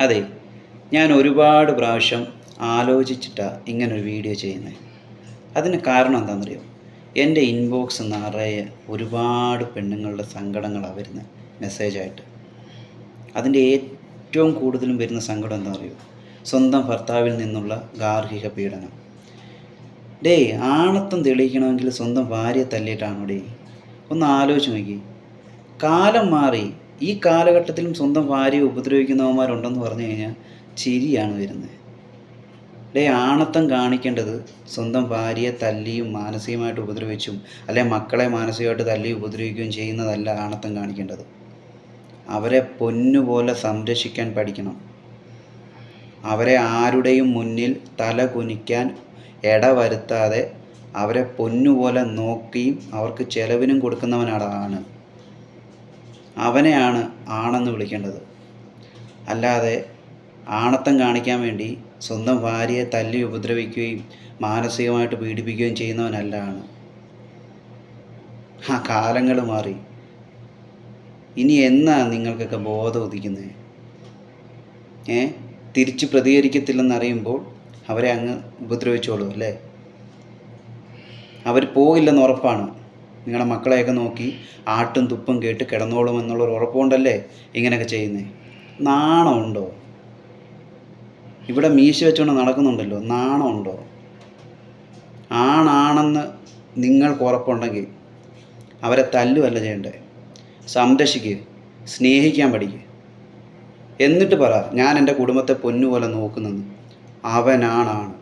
അതെ ഞാൻ ഒരുപാട് പ്രാവശ്യം ആലോചിച്ചിട്ടാണ് ഇങ്ങനൊരു വീഡിയോ ചെയ്യുന്നത് അതിന് കാരണം എന്താണെന്നറിയോ? എന്റെ ഇൻബോക്സ് നിറയെ ഒരുപാട് പെണ്ണുങ്ങളുടെ സങ്കടങ്ങളാണ് വരുന്നത് മെസ്സേജായിട്ട് അതിന്റെ ഏറ്റവും കൂടുതലും വരുന്ന സങ്കടം എന്താ അറിയോ സ്വന്തം ഭർത്താവിൽ നിന്നുള്ള ഗാർഹിക പീഡനം. ഡേ ആണത്തം തെളിയിക്കണമെങ്കിൽ സ്വന്തം ഭാര്യയെ തല്ലിയിട്ടാണോ ഡേ ഒന്ന് ആലോചിച്ച് നോക്കി. കാലം മാറി ഈ കാലഘട്ടത്തിലും സ്വന്തം ഭാര്യയെ ഉപദ്രവിക്കുന്നവന്മാരുണ്ടെന്ന് പറഞ്ഞു കഴിഞ്ഞാൽ ചിരിയാണ് വരുന്നത്. ഡേ ആണത്തം കാണിക്കേണ്ടത് സ്വന്തം ഭാര്യയെ തല്ലിയും മാനസികമായിട്ട് ഉപദ്രവിച്ചും അല്ലെ മക്കളെ മാനസികമായിട്ട് തല്ലി ഉപദ്രവിക്കുകയും ചെയ്യുന്നതല്ല ആണത്തം കാണിക്കേണ്ടത്. അവരെ പൊന്നുപോലെ സംരക്ഷിക്കാൻ പഠിക്കണം. അവരെ ആരുടെയും മുന്നിൽ തല കുനിക്കാൻ ഇടവരുത്താതെ അവരെ പൊന്നുപോലെ നോക്കിയും അവർക്ക് ചെലവിനും കൊടുക്കുന്നവനാണ് ആണ് അവനെയാണ് ആണെന്ന് വിളിക്കേണ്ടത്. അല്ലാതെ ആണത്തം കാണിക്കാൻ വേണ്ടി സ്വന്തം ഭാര്യയെ തല്ലി ഉപദ്രവിക്കുകയും മാനസികമായിട്ട് പീഡിപ്പിക്കുകയും ചെയ്യുന്നവനല്ല ആണ് ആ കാലങ്ങൾ മാറി. ഇനി എന്നാ നിങ്ങൾക്കൊക്കെ ബോധം ഉദിക്കുന്നത് ഏ? തിരിച്ച് പ്രതികരിക്കത്തില്ലെന്നറിയുമ്പോൾ അവരെ അങ്ങ് ഉപദ്രവിച്ചോളൂ അല്ലേ? അവർ പോകില്ലെന്ന് ഉറപ്പാണ്. നിങ്ങളുടെ മക്കളെയൊക്കെ നോക്കി ആട്ടും തുപ്പും കേട്ട് കിടന്നോളും എന്നുള്ളൊരു ഉറപ്പുകൊണ്ടല്ലേ ഇങ്ങനെയൊക്കെ ചെയ്യുന്നത് നാണമുണ്ടോ? ഇവിടെ മീശ വെച്ചുകൊണ്ട് നടക്കുന്നുണ്ടല്ലോ നാണമുണ്ടോ? ആണാണെന്ന് നിങ്ങൾക്ക് ഉറപ്പുണ്ടെങ്കിൽ അവരെ തല്ലുവല്ല ചെയ്യണ്ടേ? സംരക്ഷിക്കുക സ്നേഹിക്കാൻ പഠിക്കുക എന്നിട്ട് പറ ഞാൻ എന്റെ കുടുംബത്തെ പൊന്നുപോലെ നോക്കുന്നെന്ന്. അവനാണാണ്.